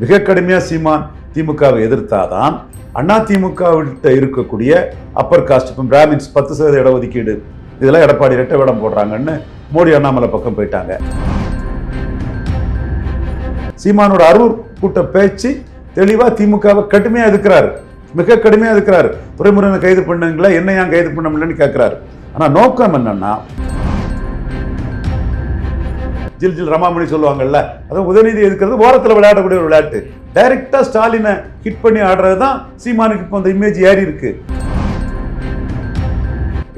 மிக கடுமையாக சீமான் திமுகவை எதிர்த்தாதான் அண்ணா திமுகவிட்ட இருக்கக்கூடிய அப்பர் காஸ்ட் இப்போ பிராமின்ஸ் பத்து சதவீத இடஒதுக்கீடு இதெல்லாம் எடப்பாடி ரெட்டை வேடம் போடுறாங்கன்னு மோடி அண்ணாமலை பக்கம் போயிட்டாங்க. சீமானோட அரூர் கூட்ட பேச்சு தெளிவா திமுகவை கடுமையா இருக்கிறாரு மிக கடுமையா எதிர்க்கிறாரு. துறைமுருகனை கைது பண்ணுங்களா என்ன ஏன் கைது பண்ண முடியலன்னு கேட்குறாரு ஆனா நோக்கம் என்னன்னா ஜில் ஜில் ரமாமணி சொல்லுவாங்கல்ல அதான் உதயநிதி எதுக்கிறது ஓரத்தில் விளையாடக்கூடிய ஒரு விளையாட்டு. டைரக்டா ஸ்டாலினை ஹிட் பண்ணி ஆடுறது தான் சீமானுக்கு இப்போ அந்த இமேஜ் ஏறி இருக்கு.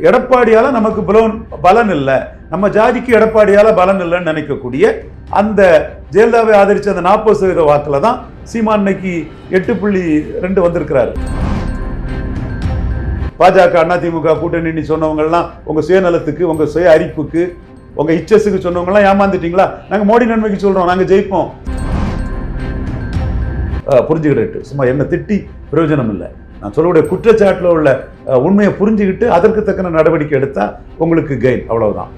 எடப்பாடியால நமக்கு பலன் பலன் இல்லை. நம்ம ஜாதிக்கு எடப்பாடியால பலன் இல்லைன்னு நினைக்கக்கூடிய அந்த ஜெயலலிதாவை ஆதரித்த அந்த நாற்பது சதவீத வாக்கில் தான் சீமான் இன்னைக்கு எட்டு புள்ளி ரெண்டு வந்திருக்கிறாரு. பாஜக அதிமுக கூட்டணி சொன்னவங்க எல்லாம் உங்க சுயநலத்துக்கு உங்க சுய அறிப்புக்கு உங்க இச்சஸுக்கு சொன்னவங்க எல்லாம் ஏமாந்துட்டீங்களா? நாங்க மோடி நன்மைக்கு சொல்றோம் நாங்க ஜெயிப்போம். புரிஞ்சுக்கிட்டு சும்மா என்ன திட்டி பிரயோஜனம் இல்லை. நான் சொல்லக்கூடிய குற்றச்சாட்டில் உள்ள உண்மையை புரிஞ்சுக்கிட்டு அதற்கு தக்கன நடவடிக்கை எடுத்தா உங்களுக்கு கெயின் அவ்வளவுதான்.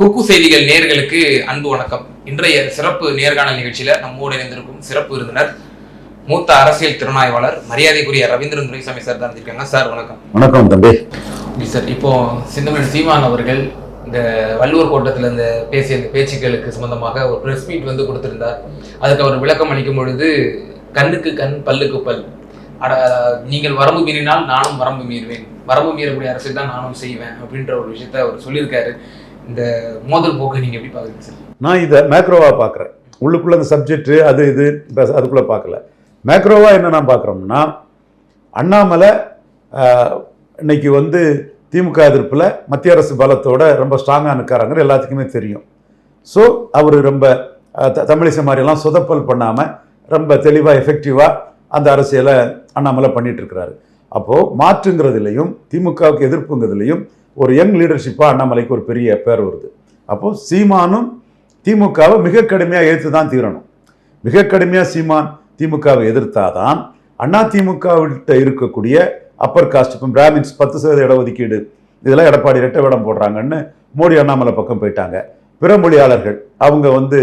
குக்கு செய்திகள் நேர்களுக்கு அன்பு வணக்கம். இன்றைய சிறப்பு நேர்காணல் நிகழ்ச்சியில நம்மோடு இணைந்திருக்கும் சிறப்பு விருந்தினர் மூத்த அரசியல் திறனாய்வாளர் மரியாதைக்குரிய ரவீந்திரன் துரைசாமி சார் தான் இருக்காங்க. சார் வணக்கம். வணக்கம் தம்பி. சார் இப்போ சிந்தமன் சீமான் அவர்கள் இந்த வள்ளுவர் கோட்டத்தில் இந்த பேசிய இந்த பேச்சுக்களுக்கு சம்பந்தமாக ஒரு ப்ரெஸ் மீட் வந்து கொடுத்திருந்தார். அதுக்கு அவர் விளக்கம் அளிக்கும் பொழுது கண்ணுக்கு கண் பல்லுக்கு பல். அட நீங்கள் வரம்பு மீறினால் நானும் வரம்பு மீறுவேன். வரம்பு மீறக்கூடிய அரசியல் தான் நானும் செய்வேன் அப்படின்ற ஒரு விஷயத்த அவர் சொல்லியிருக்காரு. இந்த மோதல் போக்கை நீங்க எப்படி பாக்குறீங்க சார்? நான் இதை மேக்ரோவா பார்க்குறேன். உள்ளுக்குள்ள அந்த சப்ஜெக்ட் அது இது அதுக்குள்ள பார்க்கல. மேக்ரோவாக என்ன பார்க்குறோம்னா அண்ணாமலை இன்னைக்கு வந்து திமுக எதிர்ப்பில் மத்திய அரசு பலத்தோட ரொம்ப ஸ்ட்ராங்காக நிற்கிறாங்க எல்லாத்துக்குமே தெரியும். ஸோ அவர் ரொம்ப த- தமிழிசை மாதிரியெல்லாம் சொதப்பல் பண்ணாமல் ரொம்ப தெளிவாக எஃபெக்டிவாக அந்த அரசியலை அண்ணாமலை பண்ணிகிட்ருக்கிறாரு அப்போது மாற்றுங்கிறதுலையும் திமுகவுக்கு எதிர்ப்புங்கிறதுலையும் ஒரு யங் லீடர்ஷிப்பாக அண்ணாமலைக்கு ஒரு பெரிய பேர் வருது. அப்போது சீமானும் திமுகவை மிக கடுமையாக ஏற்று தான் தீரணும். மிக கடுமையாக சீமான் திமுகவை எதிர்த்தாதான் அண்ணா திமுகவிட்ட இருக்கக்கூடிய அப்பர் காஸ்ட் இப்போ பிராமின்ஸ் பத்து சதவீத இடஒதுக்கீடு இதெல்லாம் எடப்பாடி ரெட்டை வேடம் போடுறாங்கன்னு மோடி அண்ணாமலை பக்கம் போயிட்டாங்க. பிற மொழியாளர்கள் அவங்க வந்து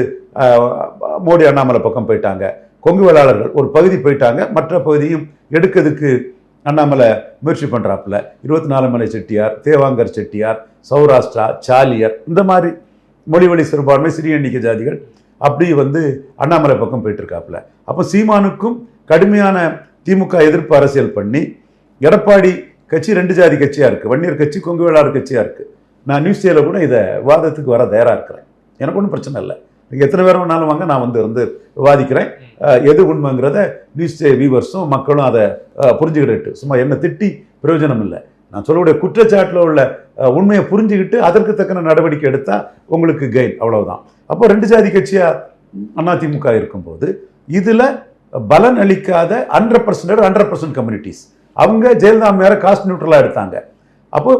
மோடி அண்ணாமலை பக்கம் போயிட்டாங்க. கொங்கு வேளாளர்கள் ஒரு பகுதி போயிட்டாங்க மற்ற பகுதியும் எடுக்கிறதுக்கு அண்ணாமலை முயற்சி பண்ணுறாப்புல இருபத்தி நாலு மலை செட்டியார் தேவாங்கர் செட்டியார் சௌராஷ்டிரா சாலியர் இந்த மாதிரி மொழி வழி சிறுபான்மை சிறிய எண்ணிக்கை ஜாதிகள் அப்படி வந்து அண்ணாமலை பக்கம் போயிட்டுருக்காப்புல. அப்போ சீமானுக்கும் கடுமையான திமுக எதிர்ப்பு அரசியல் பண்ணி எடப்பாடி கட்சி ரெண்டு ஜாதி கட்சியாக இருக்குது வன்னியர் கட்சி கொங்கு வேளாளர் கட்சியாக இருக்குது நான் நியூஸ் சேல கூட இதை வாதத்துக்கு வர தயாராக இருக்கிறேன். எனக்கு ஒன்றும் பிரச்சனை இல்லை. நீங்கள் எத்தனை பேர் வேணாலும் வாங்க நான் வந்து வந்து விவாதிக்கிறேன் எது உண்மைங்கிறத நியூஸ் வியூவர்ஸும் மக்களும் அதை புரிஞ்சுக்கிட்டு சும்மா என்ன திட்டி பிரயோஜனம் இல்லை. நான் சொல்லக்கூடிய குற்றச்சாட்டில் உள்ள உண்மையை புரிஞ்சுக்கிட்டு அதற்கு தக்கன நடவடிக்கை எடுத்தால் உங்களுக்கு கெயின் அவ்வளவுதான். அப்போ ரெண்டு ஜாதி கட்சியாக அதிமுக இருக்கும்போது இதில் பலன் அளிக்காத hundred percent hundred percent communities அவங்க ஜெயலலிதா மேலே காஸ்ட் நியூட்ரலாக எடுத்தாங்க. அப்போ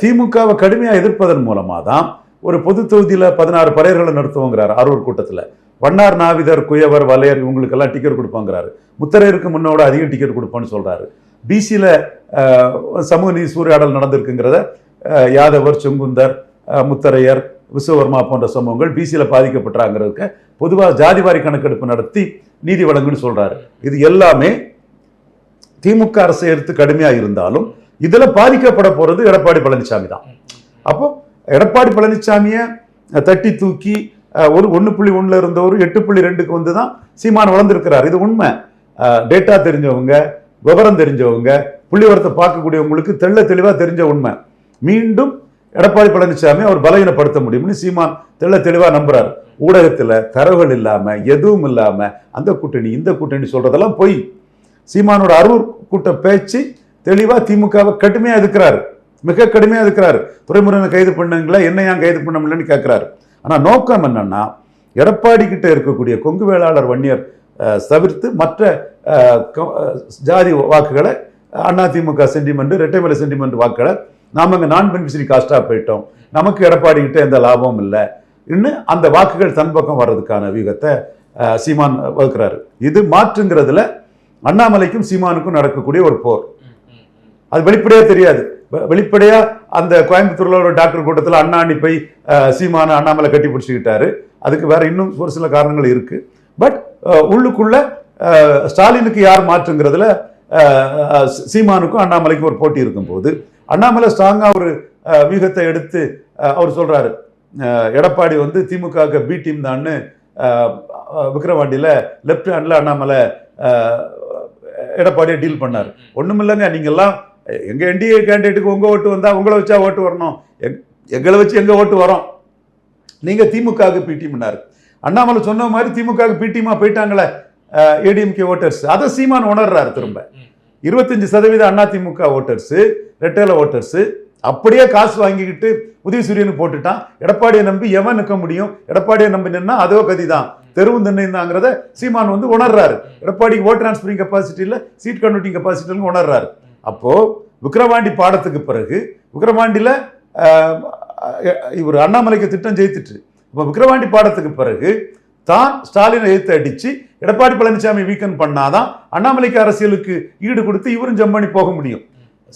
திமுகவை கடுமையாக எதிர்ப்பதன் மூலமாக தான் ஒரு பொது தொகுதியில் பதினாறு பறையர்களை நடத்துவோங்கிறார் அரூர் கூட்டத்தில். வண்ணார் நாவிதர் குயவர் வலையர் இவங்களுக்கெல்லாம் டிக்கெட் கொடுப்பாங்கிறாரு. முத்தரையருக்கு முன்னோட அதிக டிக்கெட் கொடுப்பான்னு சொல்கிறாரு பிசியில் சமூக நீதி சூறையாடல் நடந்திருக்குங்கிறத யாதவர் செங்குந்தர் முத்தரையர் விஸ்வவர்மா போன்ற சமூகங்கள் பிசியில் பாதிக்கப்பட்டாங்கிறதுக்கு பொதுவாக ஜாதிவாரி கணக்கெடுப்பு நடத்தி நீதி வழங்குன்னு சொல்கிறாரு இது எல்லாமே திமுக அரசு எடுத்து கடுமையாக இருந்தாலும் இதில் பாதிக்கப்பட போகிறது எடப்பாடி பழனிசாமி தான். அப்போ எடப்பாடி பழனிசாமியை தட்டி தூக்கி ஒரு ஒன்று புள்ளி ஒன்றில் இருந்தவர் எட்டு புள்ளி ரெண்டுக்கு வந்து தான் சீமான் வளர்ந்துருக்கிறார். இது உண்மை. டேட்டா தெரிஞ்சவங்க விவரம் தெரிஞ்சவங்க புள்ளிவரத்தை பார்க்கக்கூடியவங்களுக்கு தெள்ள தெளிவாக தெரிஞ்ச உண்மை. மீண்டும் எடப்பாடி பழனிசாமி அவர் பலகீனப்படுத்த முடியும்னு சீமான் தெள்ள தெளிவாக நம்புறாரு. ஊடகத்தில் தரவுகள் இல்லாமல் எதுவும் இல்லாமல் அந்த கூட்டணி இந்த கூட்டணி சொல்றதெல்லாம் பொய். சீமானோட அரூர் கூட்ட பேச்சு தெளிவாக திமுகவை கடுமையாக இருக்கிறார் மிக கடுமையாக இருக்கிறார் துறைமுருகனை கைது பண்ணுங்களா என்ன ஏன் கைது பண்ண முடியலன்னு கேட்குறாரு ஆனால் நோக்கம் என்னன்னா எடப்பாடி கிட்ட இருக்கக்கூடிய கொங்கு வேளாளர் வன்னியர் தவிர்த்து மற்ற ஜாதி வாக்குகளை அதிமுக சென்டிமெண்ட் ரெட்டைமலை சென்டிமெண்ட் வாக்குகளை நாம் அங்கே நான் பெனிஃபிஷரி காஸ்டாக போயிட்டோம். நமக்கு எடப்பாடி கிட்ட எந்த லாபமும் இல்லை. இன்னும் அந்த வாக்குகள் தன் பக்கம் வர்றதுக்கான வியூகத்தை சீமான் வகுக்கிறாரு. இது மாற்றுங்கிறதுல அண்ணாமலைக்கும் சீமானுக்கும் நடக்கக்கூடிய ஒரு போர். அது வெளிப்படையாக தெரியாது. வெளிப்படையாக வெளிப்படையா அந்த கோயம்புத்தூர்ல ஒரு டாக்டர் கூட்டத்தில் அண்ணாண்டி போய் சீமான அண்ணாமலை கட்டி பிடிச்சிக்கிட்டாரு அதுக்கு வேற இன்னும் ஒரு சில காரணங்கள் இருக்குது பட் uh, உள்ளுக்குள்ள uh, ஸ்டாலினுக்கு யார் மாற்றுங்கிறதுல uh, சீமானுக்கும் அண்ணாமலைக்கும் ஒரு போட்டி இருக்கும்போது அண்ணாமலை ஸ்ட்ராங்காக ஒரு வியூகத்தை எடுத்து அவர் சொல்கிறாரு எடப்பாடி வந்து திமுக பி டீம் தான்னு விக்ரவாண்டியில் லெஃப்ட் ஹேண்ட்ல அண்ணாமலை எடப்பாடியை டீல் பண்ணார். ஒன்றும் இல்லைங்க நீங்கள்லாம் எங்கள் என்டிஏ கேண்டிடேட்டுக்கு உங்கள் ஓட்டு வந்தால் உங்களை வச்சா ஓட்டு வரணும். எங்- எங்களை வச்சு எங்கள் ஓட்டு வரோம்? நீங்கள் திமுகவுக்கு பிடிஎம்னாரு அண்ணாமலை சொன்ன மாதிரி திமுகவுக்கு பிடிஎம்மா போயிட்டாங்களே ஏடிஎம்கே ஓட்டர்ஸ் அதை சீமான் உணர்றாரு திரும்ப. இருபத்தஞ்சு சதவீத அதிமுக ஓட்டர்ஸ் ரெட்டேல ஓட்டர்ஸ் அப்படியே காசு வாங்கிக்கிட்டு உதயசூரியனுக்கு போட்டுட்டான். எடப்பாடியை நம்பி எவன் நிற்க முடியும்? எடப்பாடியை நம்பி நின்னா அதோ கதி தான் தெருவும் திண்ணைந்தாங்கிறத சீமான் வந்து உணர்றாரு. எடப்பாடிக்கு ஓட் டிரான்ஸ்பரிங் கெப்பாசிட்டியில் சீட் கன்வெர்ட்டிங் கெப்பாசிட்டியில் உணர்றாரு. அப்போ விக்கிரவாண்டி பாடத்துக்கு பிறகு விக்கிரவாண்டியில் இவர் அண்ணாமலைக்கு திட்டம் ஜெயித்துட்டு இப்போ விக்கிரவாண்டி பாடத்துக்கு பிறகு தான் ஸ்டாலினை எழுத்து அடிச்சு எடப்பாடி பழனிசாமி வீக்கன் பண்ணாதான் அண்ணாமலைக்கு அரசியலுக்கு ஈடு கொடுத்து இவரும் ஜம்பனி போக முடியும்.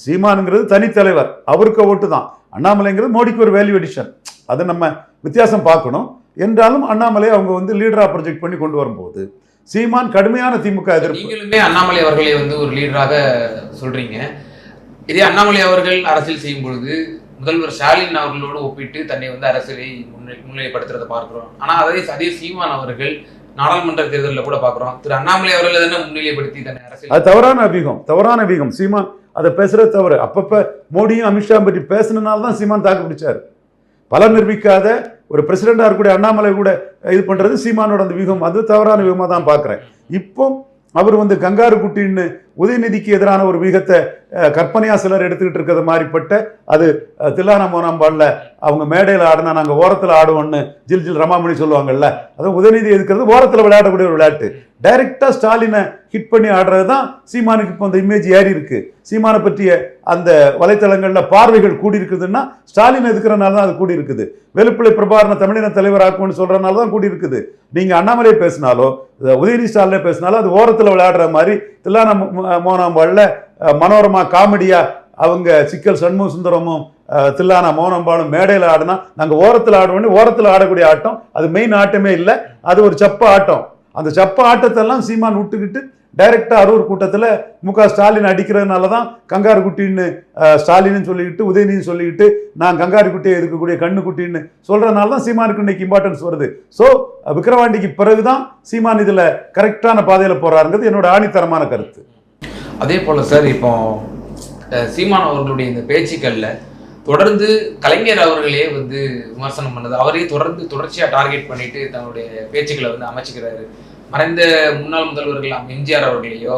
சீமானுங்கிறது தனித்தலைவர். அவருக்கு ஓட்டு தான். அண்ணாமலைங்கிறது மோடிக்கு ஒரு வேல்யூ எடிஷன் அதை நம்ம வித்தியாசம் பார்க்கணும். என்றாலும் அண்ணாமலை அவங்க வந்து லீடரா ப்ரொஜெக்ட் பண்ணி கொண்டு வரும்போது சீமான் கடுமையான திமுக எதிர்ப்பு. நீங்களுமே அண்ணாமலை அவர்களை வந்து ஒரு லீடராக சொல்றீங்க. இதே அண்ணாமலை அவர்கள் அரசியல் செய்யும் பொழுது முதல்வர் ஸ்டாலின் அவர்களோடு ஒப்பிட்டு தன்னை வந்து அரசியலை முன்னிலை முன்னிலைப்படுத்துறதை பார்க்கிறோம். ஆனா அதே அதே சீமான் அவர்கள் நாடாளுமன்ற தேர்தலில் கூட பார்க்குறோம். திரு அண்ணாமலை அவர்கள் தானே முன்னிலைப்படுத்தி தன்னை அரசியல் அது தவறான அபிகம் தவறான அபிகம். சீமான் அதை பேசுறது தவறு. அப்பப்போ மோடியும் அமித்ஷா பற்றி பேசினால தான் சீமான் தாக்கு பிடிச்சாரு. பலம் நிரூபிக்காத ஒரு பிரசிடண்டா இருக்கக்கூடிய அண்ணாமலை கூட இது பண்றது சீமானோட அந்த வியூகம். அது தவறான வியூகமா தான் பார்க்குறேன். இப்போ அவர் வந்து கங்காரு குட்டின்னு உதயநிதிக்கு எதிரான ஒரு வியூகத்தை கற்பனையா சிலர் எடுத்துக்கிட்டு இருக்கிறது மாதிரிப்பட்ட அது அஹ், தில்லானா அவங்க மேடையில் ஆடினா நாங்கள் ஓரத்தில் ஆடுவோம்னு ஜில் ஜில் ரமாமணி சொல்லுவாங்கல்ல அதுவும் உதயநிதி எதுக்கிறது? ஓரத்தில் விளையாடக்கூடிய ஒரு விளையாட்டு. டைரக்டா ஸ்டாலினை ஹிட் பண்ணி ஆடுறது தான் சீமானுக்கு இப்போ அந்த இமேஜ் ஏறி இருக்கு. சீமானை பற்றிய அந்த வலைத்தளங்களில் பார்வைகள் கூடி இருக்குதுன்னா ஸ்டாலின் எதுக்குறனால தான் அது கூடி இருக்குது வெளுப்பிள்ளை பிரபாரண தமிழின தலைவராக்கும்னு சொல்றதுனால தான் கூடி இருக்குது நீங்கள் அண்ணாமலை பேசினாலோ உதயநிதி ஸ்டாலினே பேசினாலும் அது ஓரத்தில் விளையாடுற மாதிரி தில்லான மோனாம்பாளில் மனோரமா காமெடியாக அவங்க சிக்கல் சண்முக சுந்தரமும் தில்லானா மோனம்பாலும் மேடையில் ஆடினா நாங்கள் ஓரத்தில் ஆடுவோம் ஓரத்தில் ஆடக்கூடிய ஆட்டம். அது மெயின் ஆட்டமே இல்லை. அது ஒரு சப்ப ஆட்டம். அந்த சப்ப ஆட்டத்தெல்லாம் சீமான் விட்டுக்கிட்டு டைரெக்டாக அரூர் கூட்டத்தில் மு க ஸ்டாலின் அடிக்கிறதுனால தான் கங்காரு குட்டின்னு ஸ்டாலின்னு சொல்லிக்கிட்டு உதயநிதி சொல்லிக்கிட்டு நான் கங்காரு குட்டியை இருக்கக்கூடிய கண்ணு குட்டின்னு தான் சீமானுக்கு இன்னைக்கு இம்பார்ட்டன்ஸ் வருது. ஸோ விக்ரவாண்டிக்கு பிறகு தான் சீமான் இதில் கரெக்டான பாதையில் போகிறாருங்கிறது என்னோட ஆணித்தரமான கருத்து. அதே போல் சார் இப்போ சீமான் அவர்களுடைய இந்த பேச்சுக்களில் தொடர்ந்து கலைஞர் அவர்களே வந்து விமர்சனம் பண்ணது அவரே தொடர்ந்து தொடர்ச்சியாக டார்கெட் பண்ணிட்டு தன்னுடைய பேச்சுக்களை வந்து அமைச்சுக்கிறாரு. மறைந்த முன்னாள் முதல்வர்கள் எம்ஜிஆர் அவர்களையோ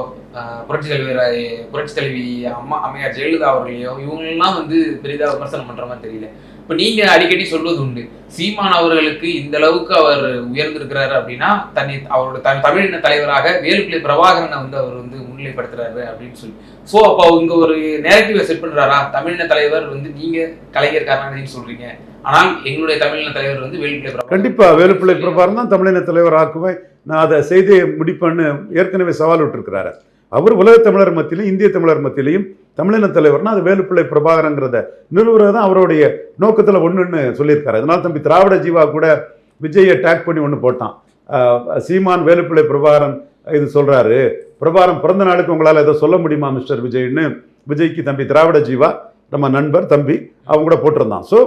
புரட்சி தலைவர் புரட்சி தலைவி அம்மா அம்மையார் ஜெயலலிதா அவர்களையோ இவங்களெல்லாம் வந்து பெரிதாக விமர்சனம் பண்ணுற மாதிரி தெரியல. இப்போ நீங்க அடிக்கடி சொல்வது உண்டு. சீமான் அவர்களுக்கு இந்த அளவுக்கு அவர் உயர்ந்திருக்கிறாரு அப்படின்னா தன்னை அவரோட தன் தமிழின தலைவராக வேலுப்பிள்ளை பிரபாகரனை வந்து அவர் வந்து முன்னிலைப்படுத்துறாரு அப்படின்னு சொல்லி. ஸோ அப்போ இங்க ஒரு நேரட்டிவை செட் பண்றாரா? தமிழின தலைவர் வந்து நீங்க கலைஞர் கருணாநிதினு சொல்றீங்க. ஆனால் எங்களுடைய தமிழின தலைவர் வந்து வேலுப்பிள்ளை பிரபா கண்டிப்பா வேலுப்பிள்ளை பிரபாகரன் தான் தமிழின தலைவர் ஆக்குவேன் நான் அதை செய்தியை முடிப்பேன்னு ஏற்கனவே சவால் விட்டுருக்கிறாரு. அவர் உலக தமிழர் மத்தியிலும் இந்திய தமிழர் மத்தியிலையும் தமிழின தலைவர்னா அது வேலுப்பிள்ளை பிரபாகரங்கிறத நிறுவுறது தான் அவருடைய நோக்கத்தில் ஒன்றுன்னு சொல்லியிருக்காரு. அதனால தம்பி திராவிட ஜீவா கூட விஜயை டேக் பண்ணி ஒன்று போட்டான். சீமான் வேலுப்பிள்ளை பிரபாகரன் இது சொல்கிறாரு பிரபாகரன் பிறந்த நாளுக்கு உங்களால் ஏதோ சொல்ல முடியுமா மிஸ்டர் விஜய்னு? விஜய்க்கு தம்பி திராவிட ஜீவா நம்ம நண்பர் தம்பி அவங்க கூட போட்டிருந்தான். ஸோ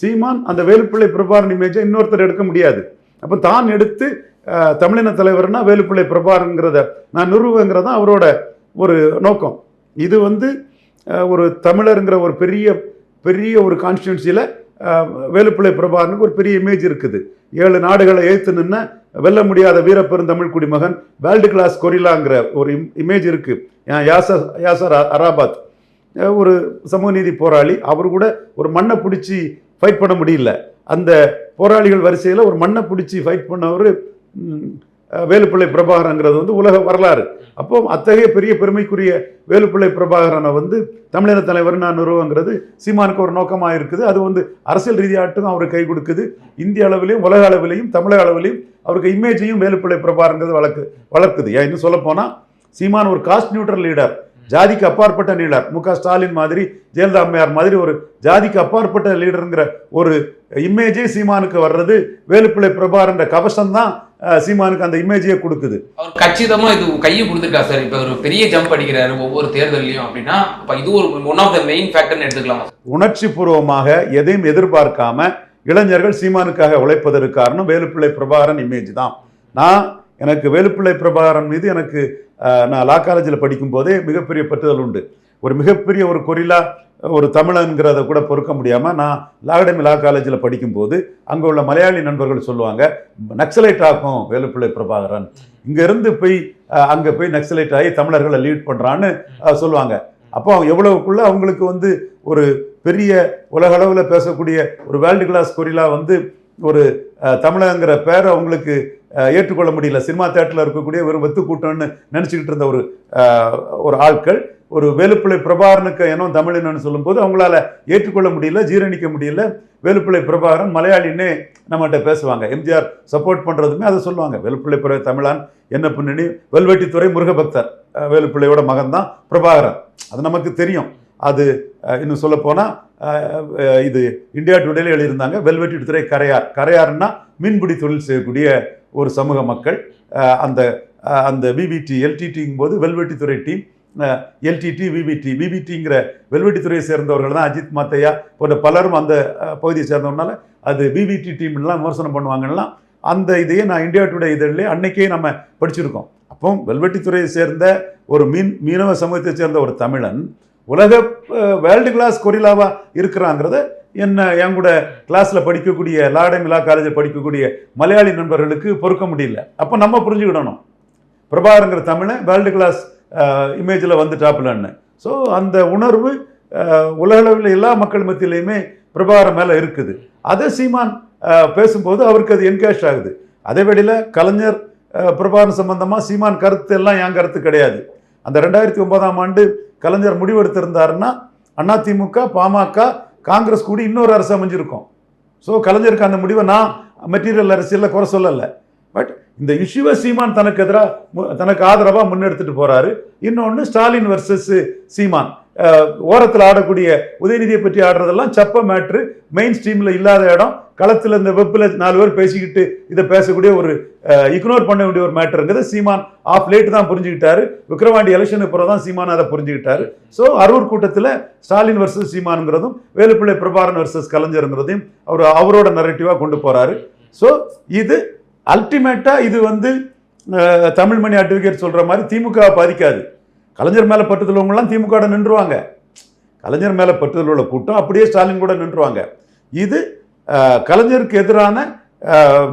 சீமான் அந்த வேலுப்பிள்ளை பிரபாகரன் இமேஜை இன்னொருத்தர் எடுக்க முடியாது. அப்போ தான் எடுத்து தமிழின தலைவர்னா வேலுப்பிள்ளை பிரபாகரங்கிறத நான் நிறுவுங்கிறது தான் அவரோட ஒரு நோக்கம். இது வந்து ஒரு தமிழருங்கிற ஒரு பெரிய பெரிய ஒரு கான்ஸ்டியூன்சியில் வேலுப்பிள்ளை பிரபாகரனுக்கு ஒரு பெரிய இமேஜ் இருக்குது. ஏழு நாடுகளை ஏற்று நின்ன வெல்ல முடியாத வீரப்பெருந்தமிழ் குடிமகன் வேர்ல்டு கிளாஸ் கொரிலாங்கிற ஒரு இமேஜ் இருக்குது யாசர் யாசர் அராபாத். ஒரு சமூக நீதி போராளி அவர் கூட ஒரு மண்ணை பிடிச்சி ஃபைட் பண்ண முடியல. அந்த போராளிகள் வரிசையில் ஒரு மண்ணை பிடிச்சி ஃபைட் பண்ணவர் வேலுப்பிள்ளை பிரபாகரங்கிறது வந்து உலக வரலாறு. அப்போ அத்தகைய பெரிய பெருமைக்குரிய வேலுப்பிள்ளை பிரபாகரனை வந்து தமிழின தலைவர் நான் நிறுவங்கிறது சீமானுக்கு ஒரு நோக்கமாக இருக்குது. அது வந்து அரசியல் ரீதியாட்டும் அவருக்கு கை கொடுக்குது. இந்திய அளவிலையும் உலக அளவிலையும் தமிழக அளவிலையும் அவருக்கு இமேஜையும் வேலுப்பிள்ளை பிரபாகரங்கிறது வளர்க்கு வளர்க்குது. ஏன் இன்னும் சொல்லப்போனால் சீமான் ஒரு காஸ்ட் நியூட்ரல் லீடர் ஜாதிக்கு அப்பாற்பட்ட லீடர். மு க ஸ்டாலின் மாதிரி ஜெயலலிதா அம்மையார் மாதிரி ஒரு ஜாதிக்கு அப்பாற்பட்ட லீடருங்கிற ஒரு இமேஜே சீமானுக்கு வர்றது வேலுப்பிள்ளை பிரபாகரன்ற கவசம் தான் சீமானுக்கு அந்த இமேஜையே கொடுக்குது. அவர் கச்சிதமா இது கையை கொடுத்துருக்கா சார். இப்ப ஒரு பெரிய ஜம்ப் அடிக்கிறாரு ஒவ்வொரு தேர்தலையும் அப்படின்னா அப்ப இது ஒரு ஒன் ஆஃப் த மெயின் ஃபேக்டர்னு எடுத்துக்கலாமா உணர்ச்சி பூர்வமாக எதையும் எதிர்பார்க்காம இளைஞர்கள் சீமானுக்காக உழைப்பதற்கு காரணம் வேலுப்பிள்ளை பிரபாகரன் இமேஜ் தான். நான் எனக்கு வேலுப்பிள்ளை பிரபாகரன் மீது எனக்கு நான் லா காலேஜில் படிக்கும் போதே மிகப்பெரிய பற்றுதல் உண்டு. ஒரு மிகப்பெரிய ஒரு கொரிலா ஒரு தமிழன்கிறத கூட பொறுக்க முடியாமல் நான் லாகடமி லா காலேஜில் படிக்கும்போது அங்கே உள்ள மலையாளி நண்பர்கள் சொல்லுவாங்க நக்சலைட் ஆகும் வேலுப்பிள்ளை பிரபாகரன். இங்கேருந்து போய் அங்கே போய் நக்சலைட் ஆகி தமிழர்களை லீட் பண்ணுறான்னு சொல்லுவாங்க. அப்போ அவங்க எவ்வளவுக்குள்ள அவங்களுக்கு வந்து ஒரு பெரிய உலகளவில் பேசக்கூடிய ஒரு வேர்ல்டு கிளாஸ் கொரிலா வந்து ஒரு தமிழங்கிற பேரை அவங்களுக்கு ஏற்றுக்கொள்ள முடியல. சினிமா தேட்டரில் இருக்கக்கூடிய ஒரு வெத்து கூட்டம்னு நினச்சிக்கிட்டு இருந்த ஒரு ஒரு ஆட்கள் ஒரு வேலுப்பிள்ளை பிரபாகரனுக்கு ஏனோ தமிழினன்னு சொல்லும்போது அவங்களால ஏற்றுக்கொள்ள முடியல ஜீரணிக்க முடியல. வேலுப்பிள்ளை பிரபாகரன் மலையாளின்னே நம்மகிட்ட பேசுவாங்க. எம்ஜிஆர் சப்போர்ட் பண்ணுறதுமே அதை சொல்லுவாங்க. வேலுப்பிள்ளை பிற தமிழான் என்ன பின்னணி? வெல்வெட்டித்துறை முருகபக்தர். வேலுப்பிள்ளையோட மகன் தான் பிரபாகரன். அது நமக்கு தெரியும். அது இன்னும் சொல்லப்போனால் இது இந்தியா டுடேல எழுதியிருந்தாங்க வெல்வெட்டித்துறை கரையார். கரையார்னா மீன்பிடி தொழில் செய்யக்கூடிய ஒரு சமூக மக்கள் அந்த அந்த விபிடி எல்டிடிங்கும் போது வெல்வெட்டித்துறை டீம் எல்டிடி விபிடி விபிடிங்கிற வெல்வெட்டித்துறையை சேர்ந்தவர்கள் தான் அஜித் மாத்தையா போன்ற பலரும் அந்த பகுதியை சேர்ந்தவனால அது விபிடி டீம்லாம் விமர்சனம் பண்ணுவாங்கலாம் அந்த இதையே நான் இந்தியா டுடே இதழிலே அன்னைக்கே நம்ம படிச்சிருக்கோம். அப்போ வெல்வெட்டித்துறையை சேர்ந்த ஒரு மீன் மீனவ சமூகத்தை சேர்ந்த ஒரு தமிழன் உலக வேர்ல்டு கிளாஸ் கொரிலாவாக இருக்கிறாங்கிறத என்ன என் கூட கிளாஸில் படிக்கக்கூடிய லாடை காலேஜில் படிக்கக்கூடிய மலையாளி நண்பர்களுக்கு பொறுக்க முடியல. அப்போ நம்ம புரிஞ்சுக்கிடணும். பிரபாகரங்கிற தமிழை வேர்ல்டு கிளாஸ் இமேஜில் வந்துட்டாப்புலன்னு ஸோ அந்த உணர்வு உலகளவில் எல்லா மக்கள் மத்தியிலையுமே பிரபாகரம் மேலே இருக்குது. அதை சீமான் பேசும்போது அவருக்கு அது என்கேஷ் ஆகுது. அதே வேளையில் கலைஞர் அஹ், பிரபாகரன் சம்பந்தமாக சீமான் கருத்து எல்லாம் என் கருத்து கிடையாது. அந்த ரெண்டாயிரத்தி ஒன்பதாம் ஆண்டு கலைஞர் முடிவெடுத்திருந்தாருன்னா அதிமுக பாமக காங்கிரஸ் கூடி இன்னொரு அரசு அமைஞ்சிருக்கும். ஸோ கலைஞருக்கு அந்த முடிவை நான் மெட்டீரியல் அரசியலில் குறை சொல்லலை. பட் இந்த இஷ்யூவை சீமான் தனக்கு எதிராக தனக்கு ஆதரவாக முன்னெடுத்துட்டு போகிறாரு இன்னொன்று ஸ்டாலின் வர்சஸ் சீமான். ஓரத்தில் ஆடக்கூடிய உதயநிதியை பற்றி ஆடுறதெல்லாம் சப்ப மேட்ரு மெயின் ஸ்ட்ரீமில் இல்லாத இடம். களத்தில் இந்த வெப்பில் நாலு பேர் பேசிக்கிட்டு இதை பேசக்கூடிய ஒரு இக்னோர் பண்ண வேண்டிய ஒரு மேட்டருங்கிறது சீமான் ஆஃப் லேட் தான் புரிஞ்சுக்கிட்டாரு. விக்ரவாண்டி எலெக்ஷனுக்கு பிறகு தான் சீமான் அதை புரிஞ்சுக்கிட்டாரு. ஸோ அரூர் கூட்டத்தில் ஸ்டாலின் வர்சஸ் சீமானுங்கிறதும் வேலுப்பிள்ளை பிரபாரன் வர்சஸ் கலைஞருங்கிறதையும் அவர் அவரோட நரேட்டிவாக கொண்டு போகிறாரு ஸோ இது அல்டிமேட்டாக இது வந்து தமிழ்மணி அட்வொகேட் சொல்கிற மாதிரி திமுக பாதிக்காது. கலைஞர் மேலே பட்டுதல் உள்ளவங்கலாம் திமுக நின்றுவாங்க. கலைஞர் மேலே பட்டுதல் உள்ள கூட்டம் அப்படியே ஸ்டாலின் கூட நின்றுவாங்க. இது கலைஞருக்கு எதிரான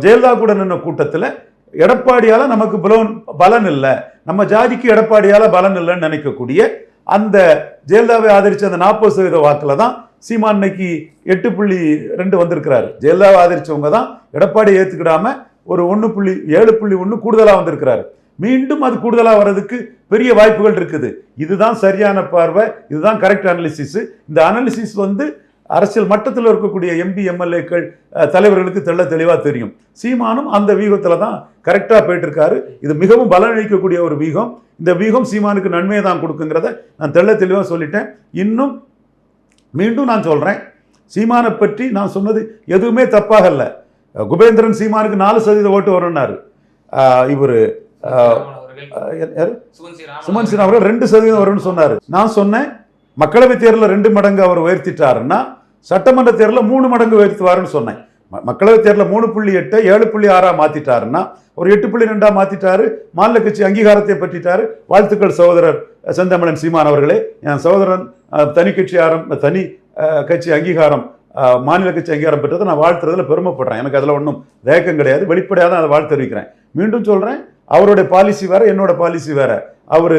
ஜெயலலிதா கூட நின்ற கூட்டத்தில் எடப்பாடியால் நமக்கு பலன் பலன் இல்லை. நம்ம ஜாதிக்கு எடப்பாடியால் பலன் இல்லைன்னு நினைக்கக்கூடிய அந்த ஜெயலலிதாவை ஆதரித்த அந்த நாற்பது சதவீத வாக்கில் தான் சீமான் இன்னைக்கு எட்டு புள்ளி ரெண்டு வந்திருக்கிறாரு. ஜெயலலிதாவை ஆதரித்தவங்க தான் எடப்பாடியை ஏற்றுக்கிடாமல் ஒரு ஒன்று புள்ளி ஏழு புள்ளி ஒன்று கூடுதலாக வந்திருக்கிறாரு. மீண்டும் அது கூடுதலாக வர்றதுக்கு பெரிய வாய்ப்புகள் இருக்குது. இதுதான் சரியான பார்வை இதுதான் கரெக்ட் அனாலிசிஸ் இந்த அனாலிசிஸ் வந்து அரசியல் மட்டத்தில் இருக்கக்கூடிய எம்பி எம்எல்ஏக்கள் தலைவர்களுக்கு தெள்ள தெளிவாக தெரியும். சீமானும் அந்த வியூகத்தில் தான் கரெக்டாக போயிட்டு இருக்காரு இது மிகவும் பலனளிக்கக்கூடிய ஒரு வியூகம் இந்த வியூகம் சீமானுக்கு நன்மையை தான் கொடுக்குங்கிறத நான் தெள்ள தெளிவாக சொல்லிட்டேன். இன்னும் மீண்டும் நான் சொல்கிறேன் சீமானை பற்றி நான் சொன்னது எதுவுமே தப்பாக இல்லை குபேந்திரன் சீமானுக்கு நாலு சதவீத ஓட்டு வரும்னாரு. இவர் சுமன் சி ராமன் சுமன் சிங் அவர்கள். ரெண்டு சதவீதம் வரும்னு சொன்னார். நான் சொன்னேன் மக்களவை தேர்தலில் ரெண்டு மடங்கு அவர் உயர்த்திட்டாருன்னா சட்டமன்ற தேர்தலில் மூணு மடங்கு உயர்த்துவாருன்னு சொன்னேன். மக்களவைத் தேர்தலில் மூணு புள்ளி எட்டை ஏழு புள்ளி ஆறா மாற்றிட்டாருன்னா ஒரு எட்டு புள்ளி ரெண்டாக மாற்றிட்டாரு மாநில கட்சி அங்கீகாரத்தை பற்றிட்டாரு. வாழ்த்துக்கள் சகோதரர் செந்தமிழன் சீமான் அவர்களே. என் சகோதரன் தனி கட்சி ஆரம் தனி கட்சி அங்கீகாரம் மாநில கட்சி அங்கீகாரம் பெற்றதை நான் வாழ்த்துறதுல பெருமைப்படுறேன். எனக்கு அதில் ஒன்றும் தயக்கம் கிடையாது. வெளிப்படையாக தான் அதை வாழ்த்து தெரிவிக்கிறேன் மீண்டும் சொல்கிறேன் அவருடைய பாலிசி வேற என்னோட பாலிசி வேற. அவர்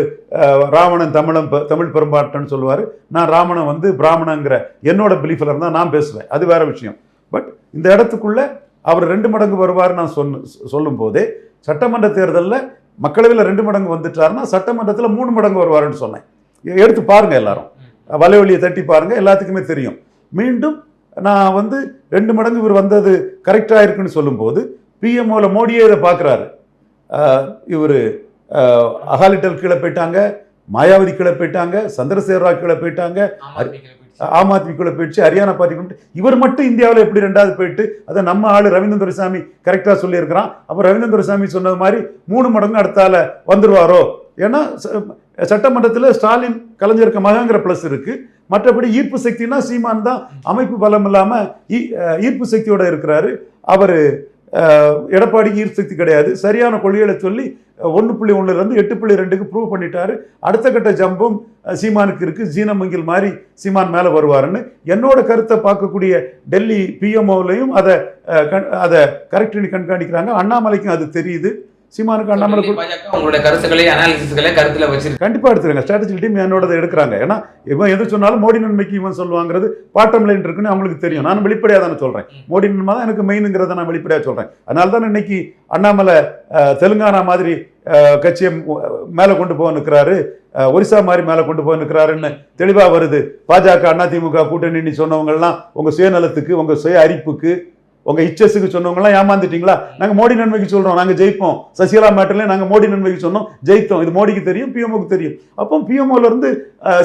ராவணன் தமிழன் ப- தமிழ் பெரும்பாட்டன்னு சொல்லுவார். நான் ராமணன் வந்து பிராமணங்கிற என்னோட பிலீஃபில் இருந்தால் நான் பேசுவேன். அது வேற விஷயம். பட் இந்த இடத்துக்குள்ள அவர் ரெண்டு மடங்கு வருவார் நான் சொன்ன சொல்லும் போதே சட்டமன்ற தேர்தலில் மக்களவையில் ரெண்டு மடங்கு வந்துட்டாருன்னா சட்டமன்றத்தில் மூணு மடங்கு வருவாருன்னு சொன்னேன். எடுத்து பாருங்க எல்லாரும். வலைவலியை தட்டி பாருங்க எல்லாத்துக்குமே தெரியும். மீண்டும் நான் வந்து ரெண்டு மடங்கு இவர் வந்தது கரெக்டாக இருக்குன்னு சொல்லும்போது பிஎம்ஓவில் மோடியே இதை பார்க்குறாரு இவர் அகாலிட்டல் கீழே போயிட்டாங்க மாயாவதி கீழே போயிட்டாங்க சந்திரசேகர் ராவ் கீழே போயிட்டாங்க ஆம் ஆத்மிக்குள்ள போயிடுச்சு. ஹரியானா பார்ட்டி இவர் மட்டும் இந்தியாவில் எப்படி ரெண்டாவது போயிட்டு அதை நம்ம ஆளு ரவீந்திரன் துரைசாமி கரெக்டாக சொல்லியிருக்கிறான். அப்போ ரவீந்திரன் துரைசாமி சொன்னது மாதிரி மூணு மடங்கு அடுத்தால வந்துருவாரோ? ஏன்னா சட்டமன்றத்தில் ஸ்டாலின் கலைஞருக்கு மகங்கிற ப்ளஸ் இருக்கு. மற்றபடி ஈர்ப்பு சக்தினா சீமான் தான். அமைப்பு பலம் இல்லாமல் ஈர்ப்பு சக்தியோட இருக்கிறாரு. அவர் எடப்பாடிக்கு ஈர்சக்தி சக்தி கிடையாது. சரியான கொள்கைகளை சொல்லி ஒன்று புள்ளி ஒன்றுலேருந்து எட்டு புள்ளி ரெண்டுக்கு ப்ரூவ் பண்ணிட்டாரு. அடுத்த கட்ட ஜம்பும் சீமானுக்கு இருக்குது ஜீனமங்கில் மாதிரி சீமான் மேலே வருவாருன்னு. என்னோட கருத்தை பார்க்கக்கூடிய டெல்லி பிஎம்ஓலையும் அதை கண்- அதை கரெக்ட் கண்காணிக்கிறாங்க. அண்ணாமலைக்கும் அது தெரியுது. சீமானுக்கு அண்ணாமலை உங்களுடைய கருத்துக்களை அனாலிசிஸ்களை கருத்துல வச்சிருக்கு. கண்டிப்பா எடுத்துருங்க. ஸ்ட்ராட்டஜி டீம் என்னோட எடுக்கிறாங்க. ஏன்னா இவன் எது சொன்னாலும் மோடி நன்மைக்கு இவன் சொல்லுவாங்கிறது பாட்டம் லைன் இருக்குன்னு அவங்களுக்கு தெரியும். நான் வெளிப்படையாக தானே சொல்றேன். மோடி நன்மை தான் எனக்கு மெயினுங்கிறத நான் வெளிப்படையாக சொல்றேன். அதனால தான் இன்னைக்கு அண்ணாமலை தெலுங்கானா மாதிரி கட்சியை மேலே கொண்டு போக நிற்கிறாரு ஒரிசா மாதிரி மேலே கொண்டு போக நிற்கிறாருன்னு தெளிவா வருது. பாஜக அதிமுக கூட்டணி சொன்னவங்க எல்லாம் உங்க சுயநலத்துக்கு உங்க சுய அரிப்புக்கு உங்க இச்சஸுக்கு சொன்னவங்கலாம் ஏமாந்துட்டீங்களா? நாங்க மோடி நன்மைக்கு சொல்றோம் நாங்க ஜெயிப்போம். சசிகலா மேட்டர்ல நாங்க மோடி நன்மைக்கு சொன்னோம் ஜெயித்தோம். இது மோடிக்கு தெரியும் பிஎம்ஓக்கு தெரியும். அப்போ பிஎம்ஓல இருந்து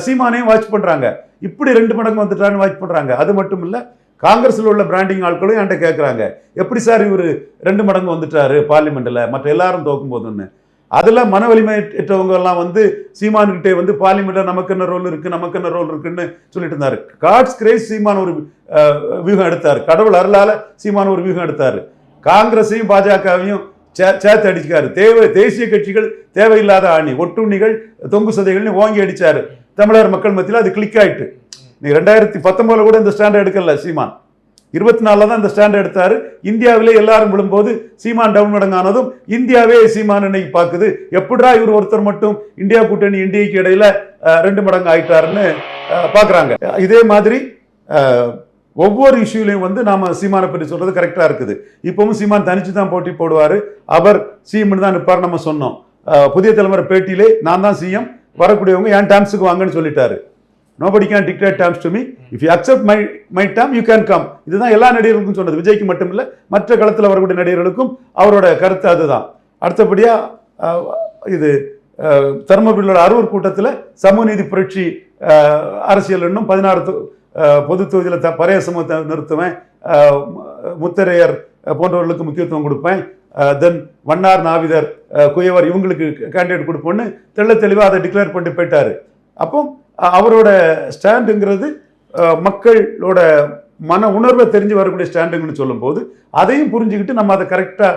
சீமானையும் வாட்ச் பண்றாங்க. இப்படி ரெண்டு மடங்கு வந்துட்டான்னு வாட்ச் பண்றாங்க. அது மட்டும் இல்ல காங்கிரஸ்ல உள்ள பிராண்டிங் ஆட்களும் என்கிட்ட கேட்குறாங்க எப்படி சார் இவர் ரெண்டு மடங்கு வந்துட்டாரு பார்லிமெண்ட்ல மற்ற எல்லாரும் தோக்கும் போதுன்னு அதில் மன வலிமையற்றவங்க எல்லாம் வந்து சீமான்கிட்டே வந்து பார்லிமெண்ட்டில் நமக்கு என்ன ரோல் இருக்குது நமக்கு என்ன ரோல் இருக்குன்னு சொல்லிட்டு இருந்தார். காட்ஸ் கிரேஸ் சீமான் ஒரு வியூகம் எடுத்தார். கடவுள் அருளால் சீமான் ஒரு வியூகம் எடுத்தார். காங்கிரஸையும் பாஜகவையும் சே- சேர்த்து அடிச்சுக்காரு. தேவை தேசிய கட்சிகள் தேவையில்லாத ஆணி. ஒட்டுண்ணிகள் தொங்கு சதைகள்னு ஓங்கி அடித்தார் தமிழர் மக்கள் மத்தியில் அது கிளிக் ஆயிட்டு. நீ ரெண்டாயிரத்தி பத்தொம்போதில் கூட இந்த ஸ்டாண்டர்ட் எடுக்கல சீமான். இருபத்தி நாலில் தான் இந்த ஸ்டாண்ட் எடுத்தாரு. இந்தியாவிலே எல்லாரும் விழும்போது சீமான் டவுன் மடங்கானதும் இந்தியாவே சீமான் இன்னைக்கு பார்க்குது. எப்படா இவர் ஒருத்தர் மட்டும் இந்தியா கூட்டணி இந்தியாக்கு இடையில ரெண்டு மடங்கு ஆயிட்டாருன்னு பார்க்குறாங்க. இதே மாதிரி ஒவ்வொரு இஷ்யூலையும் வந்து நாம சீமானை பற்றி சொல்றது கரெக்டா இருக்குது. இப்பவும் சீமான் தனிச்சு தான் போட்டி போடுவாரு. அவர் சிஎம் தான் நிற்பார் நம்ம சொன்னோம். புதிய தலைமுறை பேட்டியிலே நான் தான் சிஎம். வரக்கூடியவங்க என் டான்ஸுக்கு வாங்கன்னு சொல்லிட்டாரு. Nobody can dictate terms to me if you accept my my term you can come இதுதான் எல்லா நடிகர்களுக்கும் சொன்னது. விஜய்க்கு மட்டும் இல்லை மற்ற களத்தில் வரக்கூடிய நடிகர்களுக்கும் அவரோட கருத்து அதுதான். அடுத்தபடியாக இது தருமபுரியோட அரூர் கூட்டத்தில் சமூக நீதி புரட்சி அரசியல் இன்னும் பதினாறு பொது தொகுதியில் த பறைய சமூகத்தை நிறுத்துவேன். முத்தரையர் போன்றவர்களுக்கு முக்கியத்துவம் கொடுப்பேன். தென் வண்ணார் நாவிதர் குயவர் இவங்களுக்கு கேண்டிடேட் கொடுப்போன்னு தெள்ள தெளிவாக அதை டிக்ளேர் பண்ணிட்டு போயிட்டாரு. அப்போ அவரோட ஸ்டாண்டுங்கிறது மக்களோட மன உணர்வை தெரிஞ்சு வரக்கூடிய ஸ்டாண்டுங்கன்னு சொல்லும்போது அதையும் புரிஞ்சுக்கிட்டு நம்ம அதை கரெக்டாக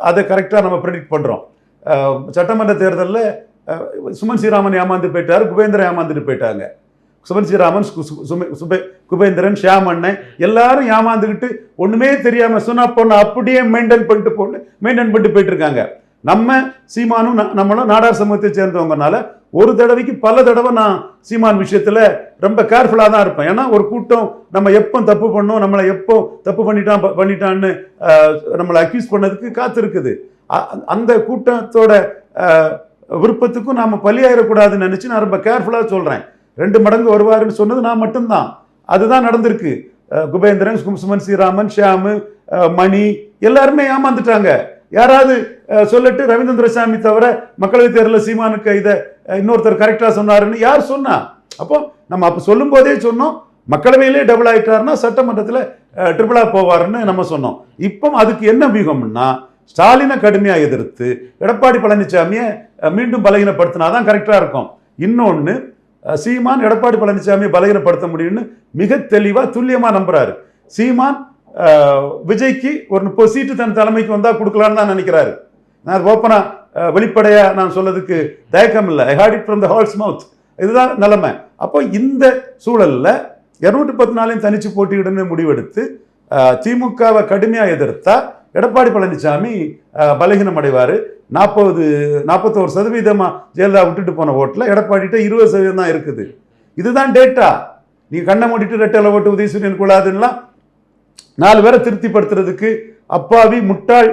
அதை கரெக்டாக நம்ம ப்ரெடிக்ட் பண்ணுறோம் சட்டமன்ற தேர்தலில் சுமன் ஸ்ரீராமன் ஏமாந்து போயிட்டார் குபேந்திரன் ஏமாந்துட்டு போயிட்டாங்க. சுமன் ஸ்ரீராமன் சு- சுபே- குபேந்திரன் ஷியாம் அண்ணன் எல்லாரும் ஏமாந்துக்கிட்டு ஒன்றுமே தெரியாமல் சுனா பொண்ணு அப்படியே மெயின்டைன் பண்ணிட்டு பொண்ணு மெயின்டைன் பண்ணிட்டு போயிட்டு இருக்காங்க. நம்ம சீமானும் ந- நம்மளும் நாடார் சமூகத்தை சேர்ந்தவங்கனால ஒரு தடவைக்கு பல தடவை நான் சீமான் விஷயத்தில் ரொம்ப கேர்ஃபுல்லாக தான் இருப்பேன். ஏன்னா ஒரு கூட்டம் நம்ம எப்போ தப்பு பண்ணோம் நம்மளை எப்போ தப்பு பண்ணிட்டான் ப- பண்ணிட்டான்னு நம்மளை அக்யூஸ் பண்ணதுக்கு காத்திருக்குது. அந்த கூட்டத்தோட விருப்பத்துக்கும் நாம் பலியாயிடக்கூடாதுன்னு நினச்சி நான் ரொம்ப கேர்ஃபுல்லாக சொல்கிறேன் ரெண்டு மடங்கு வருவாருன்னு சொன்னது நான் மட்டும்தான். அதுதான் நடந்திருக்கு. குபேந்திரன் சுமன் ஸ்ரீராமன் ஷியாமு மணி எல்லாருமே ஏமாந்துட்டாங்க. யாராவது சொல்லிட்டு சொல்லட்டு ரவீந்திரன் தவிர மக்களவைத் தேர்தலில் சீமானுக்கு இதை இன்னொருத்தர் கரெக்டாக சொன்னாருன்னு யார் சொன்னா? அப்போ நம்ம அப்போ சொல்லும் போதே சொன்னோம் மக்களவையிலே டபுள் ஆகிட்டாருன்னா சட்டமன்றத்தில் ட்ரிபிளாக போவாருன்னு நம்ம சொன்னோம். இப்போ அதுக்கு என்ன வியூகம்னா ஸ்டாலினை கடுமையாக எதிர்த்து எடப்பாடி பழனிசாமியை மீண்டும் பலகீனப்படுத்தினா தான் கரெக்டாக இருக்கும். இன்னொன்று சீமான் எடப்பாடி பழனிசாமியை பலகீனப்படுத்த முடியும்னு மிக தெளிவாக துல்லியமாக நம்புகிறாரு சீமான் விஜய்க்கு ஒரு முப்பது சீட்டு தன் தலைமைக்கு வந்தால் கொடுக்கலான்னு தான் நினைக்கிறாரு. நான் ஓப்பனாக வெளிப்படையாக நான் சொல்லதுக்கு தயக்கம் இல்லை. I heard it from the horse's mouth இதுதான் நிலைமை. அப்போ இந்த சூழலில் இரநூத்தி பத்து நாளையும் தனிச்சு போட்டியிடணும்னு முடிவெடுத்து திமுகவை கடுமையாக எதிர்த்தா எடப்பாடி பழனிசாமி பலகீனம் அடைவார். நாற்பது நாற்பத்தோரு சதவீதமாக ஜெயலலிதா விட்டுட்டு போன ஓட்டில் எடப்பாடிட்ட இருபது சதவீதம் தான் இருக்குது. இதுதான் டேட்டா நீ கண்ணை மூடிட்டு ரெட்டலை ஓட்டு உதயசூரியன் கூடாதுன்னா நாலு பேரை திருப்திப்படுத்துறதுக்கு அப்பாவி முட்டாள்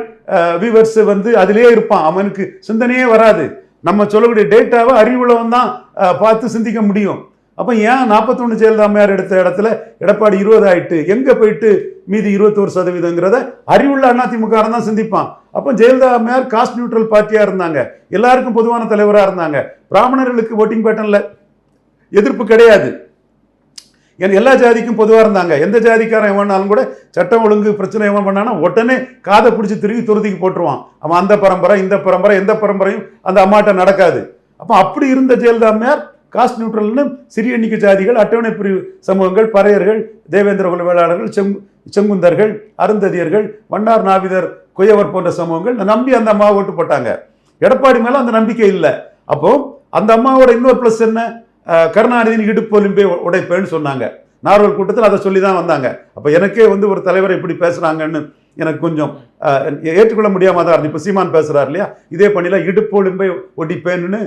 வியூவர்ஸ் வந்து அதிலேயே இருப்பான். அவனுக்கு சிந்தனையே வராது. நம்ம சொல்லக்கூடிய டேட்டாவை அறிவுள்ளவன் தான் பார்த்து சிந்திக்க முடியும். அப்போ ஏன் நாற்பத்தொன்று ஜெயலலிதாமையார் எடுத்த இடத்துல எடப்பாடி இருபது ஆயிட்டு எங்கே போயிட்டு மீதி இருபத்தோரு சதவீதங்கிறத அறிவுள்ள அதிமுக தான் சிந்திப்பான். அப்போ ஜெயலலிதா அம்மையார் காஸ்ட் நியூட்ரல் பார்ட்டியாக இருந்தாங்க. எல்லாருக்கும் பொதுவான தலைவராக இருந்தாங்க. பிராமணர்களுக்கு ஓட்டிங் பேட்டர்னில் எதிர்ப்பு கிடையாது. ஏன்னா எல்லா ஜாதிக்கும் பொதுவாக இருந்தாங்க. எந்த ஜாதிக்காரன் எவனாலும் கூட சட்டம் ஒழுங்கு பிரச்சனை எவன் பண்ணானா உடனே காதை பிடிச்சி திருவி துருதிக்கு போட்டுருவான். அவன் அந்த பரம்பரை இந்த பரம்பரை எந்த பரம்பரையும் அந்த அம்மாட்ட நடக்காது. அப்போ அப்படி இருந்த ஜெயலலிதாமையார் காஸ்ட் நியூட்ரல்னு சிறிய எண்ணிக்கை ஜாதிகள் அட்டவணை பிரிவு சமூகங்கள் பறையர்கள் தேவேந்திர குல வேளாளர்கள் செங் செங்குந்தர்கள் அருந்ததியர்கள் வண்ணார் நாவிதர் குயவர் போன்ற சமூகங்கள் நம்பி அந்த அம்மாவை ஓட்டு போட்டாங்க. எடப்பாடி மேலே அந்த நம்பிக்கை இல்லை. அப்போ அந்த அம்மாவோட இன்னொரு ப்ளஸ் என்ன? கருணாநிதியின் இடுப்பு ஒலிம்பே உடைப்பேன்னு சொன்னாங்க. நார்வல் கூட்டத்தில் அதை சொல்லி தான் வந்தாங்க. அப்போ எனக்கே வந்து ஒரு தலைவர் இப்படி பேசுகிறாங்கன்னு எனக்கு கொஞ்சம் ஏற்றுக்கொள்ள முடியாமல் தான் இருந்துச்சு இப்போ சீமான் பேசுகிறார் இல்லையா? இதே பண்ணியில் இடுப்பு ஒலிம்பை ஒடிப்பேன்னு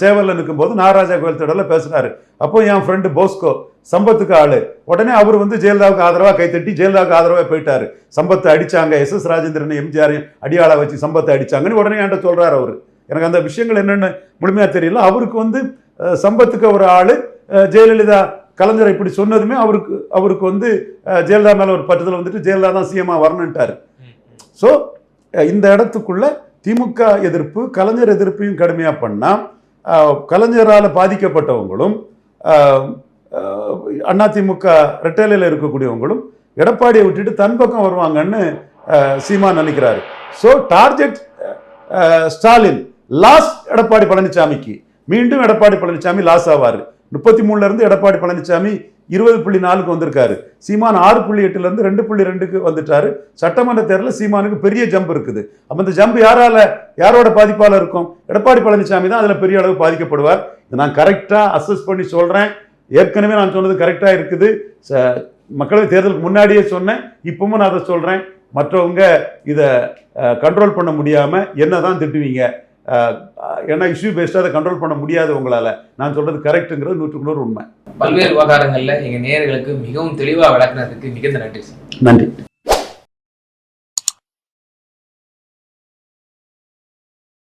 சேவல்ல நிற்கும்போது நாகராஜா கோயில் திடலில் பேசுகிறாரு அப்போ என் ஃப்ரெண்டு போஸ்கோ சம்பத்துக்கு ஆள். உடனே அவர் வந்து ஜெயலலிதாவுக்கு ஆதரவாக கைத்தட்டி ஜெயலலிதாவுக்கு ஆதரவாக போயிட்டார். சம்பத்தை அடிச்சாங்க. எஸ். எஸ். ராஜேந்திரன் எம்ஜிஆரையும் அடியாளை வச்சு சம்பத்தை அடிச்சாங்கன்னு உடனே என்கிட்ட சொல்கிறார் அவர். எனக்கு அந்த விஷயங்கள் என்னென்னு முழுமையாக தெரியல. அவருக்கு வந்து சம்பத்துக்கு ஒரு ஆள். ஜெயலலிதா கலைஞரை இப்படி சொன்னதுமே அவருக்கு அவருக்கு வந்து ஜெயலலிதா மேலே ஒரு பட்டுதல் வந்துட்டு ஜெயலலிதா தான் சிஎம்மாக வரணுன்ட்டார் ஸோ இந்த இடத்துக்குள்ள திமுக எதிர்ப்பு கலைஞர் எதிர்ப்பையும் கடுமையாக பண்ணால் கலைஞரால் பாதிக்கப்பட்டவங்களும் அண்ணா திமுக அதிமுக இருக்கக்கூடியவங்களும் எடப்பாடியை விட்டுட்டு தன் பக்கம் வருவாங்கன்னு சீமா நினைக்கிறாரு. So target Stalin loss Edappadi பழனிசாமிக்கு மீண்டும் எடப்பாடி பழனிசாமி லாஸ் ஆவார். முப்பத்தி மூணுல இருந்து எடப்பாடி பழனிசாமி இருபது புள்ளி நாலுக்கு வந்திருக்காரு. சீமான் ஆறு புள்ளி எட்டுல இருந்து ரெண்டு புள்ளி ரெண்டுக்கு வந்துட்டாரு. சட்டமன்ற தேர்தலில் சீமானுக்கு பெரிய ஜம்ப் இருக்குது. அப்ப இந்த ஜம்ப் யாரால யாரோட பாதிப்பால இருக்கும்? எடப்பாடி பழனிசாமி தான் அதுல பெரிய அளவு பாதிக்கப்படுவார். இதை நான் கரெக்டா அசஸ் பண்ணி சொல்றேன். ஏற்கனவே நான் சொன்னது கரெக்டா இருக்குது. ச- மக்களவை தேர்தலுக்கு முன்னாடியே சொன்னேன். இப்பவும் நான் அதை சொல்றேன். மற்றவங்க இதை கண்ட்ரோல் பண்ண முடியாம என்ன தான் திட்டுவீங்க? ஏன்னா இஷ்யூ பேஸ்டாக அதை கண்ட்ரோல் பண்ண முடியாது உங்களால. நான் சொல்றது கரெக்ட்டுங்கிறது நூற்றுக்கு நூறு உண்மை. பல்வேறு விவகாரங்கள்ல எங்க நேயர்களுக்கு மிகவும் தெளிவா விளக்குனதுக்கு மிகுந்த நன்றி நன்றி.